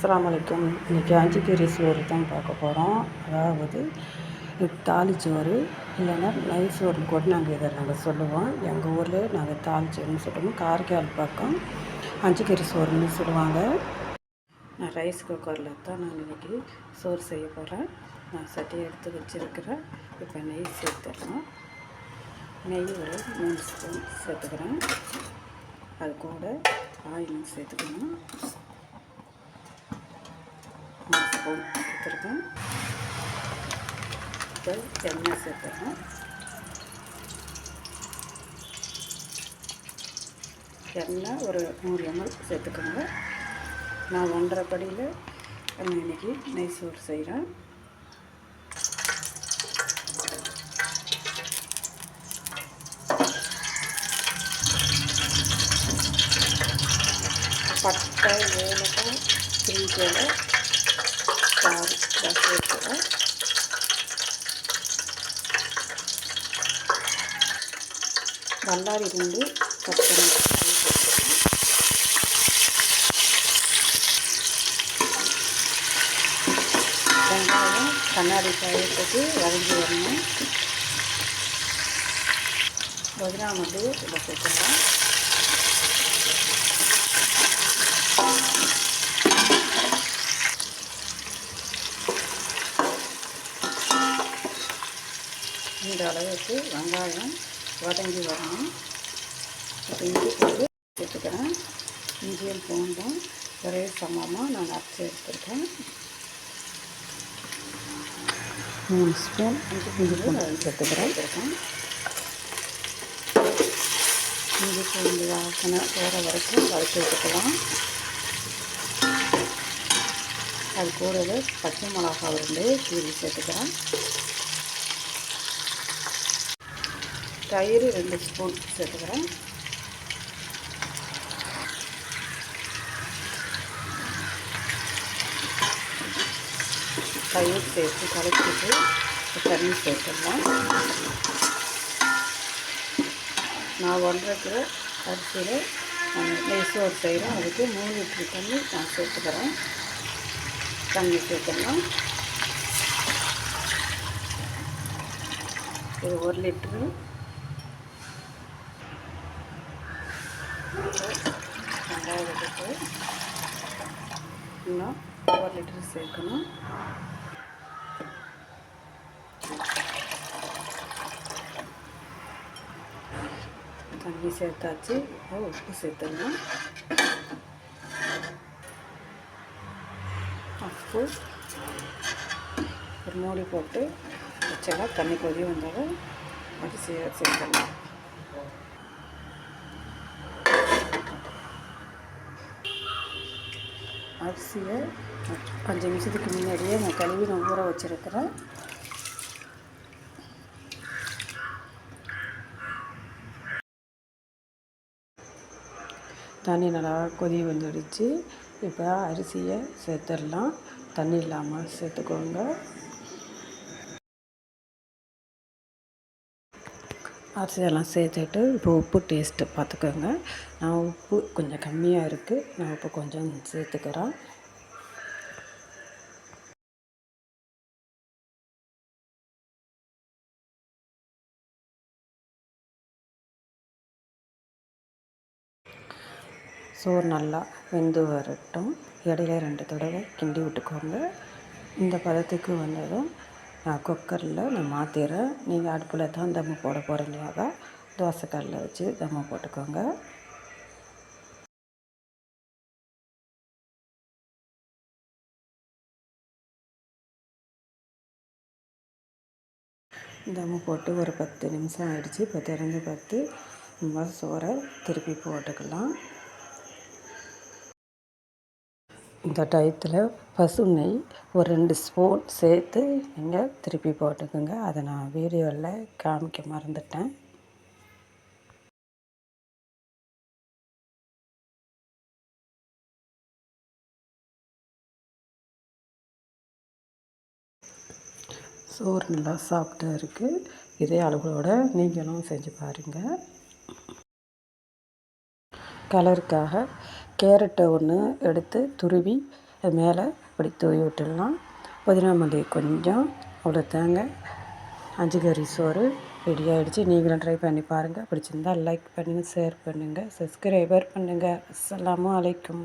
அஸ்லாம் வலைக்கம் இன்றைக்கி அஞ்சு கீரை சோறு தான் பார்க்க போகிறோம் அதாவது தாலிச்சோறு இல்லைன்னா நைஸ் சோறு கூட நாங்கள் இதை நாங்கள் சொல்லுவோம். எங்கள் ஊரில் நாங்கள் தாலிச்சோறுன்னு சொல்லுவோம் காரைக்கால் பக்கம் அஞ்சு கீரை சோறுன்னு சொல்லுவாங்க. நான் ரைஸ் குக்கரில் தான் நான் இன்றைக்கி சோறு செய்ய போகிறேன் நான் சட்டியை எடுத்து வச்சுருக்கிறேன். இப்போ நெய் சேர்த்துடலாம். நெய் ஒரு மூணு ஸ்பூன் சேர்த்துக்கிறேன். அது கூட ஆயிலும் சேர்த்துக்கணும். ஸ்பூன் எடுத்துருக்கேன் இப்போ எண்ணெய் சேர்த்துருக்கேன் எண்ணெய் ஒரு நூறு எம்எல் சேர்த்துக்கோங்க. நான் ஒன்றரை படியில் இன்றைக்கி நெய் சோறு செய்கிறேன் பட்டை ஏலக்காய் பிரிஞ்சலை ஸ்டார் சேர்த்துக்கிறேன் வல்லாரி ரெண்டு கட் பண்ணி வெங்காயம் கண்ணாடி பழத்துக்கு வதங்கி வரணும். புதினா வந்து இதில் சேர்த்துக்கலாம் இந்த அளவுக்கு வெங்காயம் வதங்கி வரணும். இப்போ இஞ்சி போட்டு சேர்த்துக்கிறேன். இஞ்சியும் பூண்டும் ஒரே சமமாக நான் அரைச்சி எடுத்துருக்கேன். மூணு ஸ்பூன் இஞ்சி பூண்டு பூண்டு சேர்த்துக்கிறேன். இஞ்சி பூண்டு வாசனை போகிற வரைக்கும் வதக்கி எடுத்துக்கலாம். அது கூடவே பச்சை மிளகா ரெண்டு கீழே சேர்த்துக்கிறேன். தயிர் ரெண்டு ஸ்பூன் சேர்த்துக்கிறேன். தயிர் சேர்த்து கலக்கிட்டு தண்ணி சேர்த்துடலாம். நான் ஒன்றைக்கிற அரிசியில் நெய்சோறு செய்கிறோம் அதுக்கு மூணு லிட்ரு தண்ணி நான் சேர்த்துக்கிறேன். தண்ணி சேர்த்துடலாம். இது ஒரு லிட்ரு வெங்காயத்துக்கு இன்னும் ஒரு லிட்டர் சேர்க்கணும். தண்ணி சேர்த்தாச்சு. இப்போ உப்பு சேர்த்துடலாம் உப்பு ஒரு மூடி போட்டு வச்சலாம் தண்ணி கொதி வந்தாலும் அரிசியாக சேர்த்துடலாம் அரிசியை கொஞ்சம் நிமிஷத்துக்கு முன்னாடியே நான் கழுவி நான் ஊற வச்சுருக்கிறேன். தண்ணி நல்லா கொதி வந்துடுச்சு. இப்போ அரிசியை சேர்த்துடலாம். தண்ணி இல்லாமல் சேர்த்துக்கோங்க. அரிசியெல்லாம் சேர்த்துட்டு இப்போ உப்பு டேஸ்ட்டு பார்த்துக்கோங்க. நான் உப்பு கொஞ்சம் கம்மியாக இருக்குது நான் உப்பு கொஞ்சம் சேர்த்துக்கிறேன். சோறு நல்லா வெந்து வரட்டும். இடையில ரெண்டு தடவை கிண்டி விட்டுக்கோங்க. இந்த பதத்துக்கு வந்ததும் குக்கரில் நான் மாற்றிடுறேன் நீங்கள் அடுப்பில் தான் தம்மு போட போகிறீங்களாக தோசைக்கல்லில் வச்சு தம்மு போட்டுக்கோங்க. தம்மு போட்டு ஒரு பத்து நிமிஷம் ஆகிடுச்சு இப்போ திறந்து பார்த்து நம்ம சோறை திருப்பி போட்டுக்கலாம். இந்த டயத்தில் பசு நெய் ஒரு ரெண்டு ஸ்பூன் சேர்த்து நீங்கள் திருப்பி போட்டுக்கோங்க. அதை நான் வீடியோவில் காமிக்க மறந்துட்டேன். சோறு நல்லா சாப்பிட்டா இருக்குது இதே அளவோட நீங்களும் செஞ்சு பாருங்கள் கலருக்காக கேரட்டை ஒன்று எடுத்து துருவி அது மேலே இப்படி தூவி விட்டுடலாம். புதினா மல்லி கொஞ்சம் அவ்வளோ தாங்க அஞ்சு கறி சோறு ரெடி ஆகிடுச்சு நீங்களும் ட்ரை பண்ணி பாருங்கள் பிடிச்சிருந்தா லைக் பண்ணுங்கள் ஷேர் பண்ணுங்கள் சப்ஸ்கிரைபர் பண்ணுங்கள் அஸ்ஸலாமு அலைக்கும்.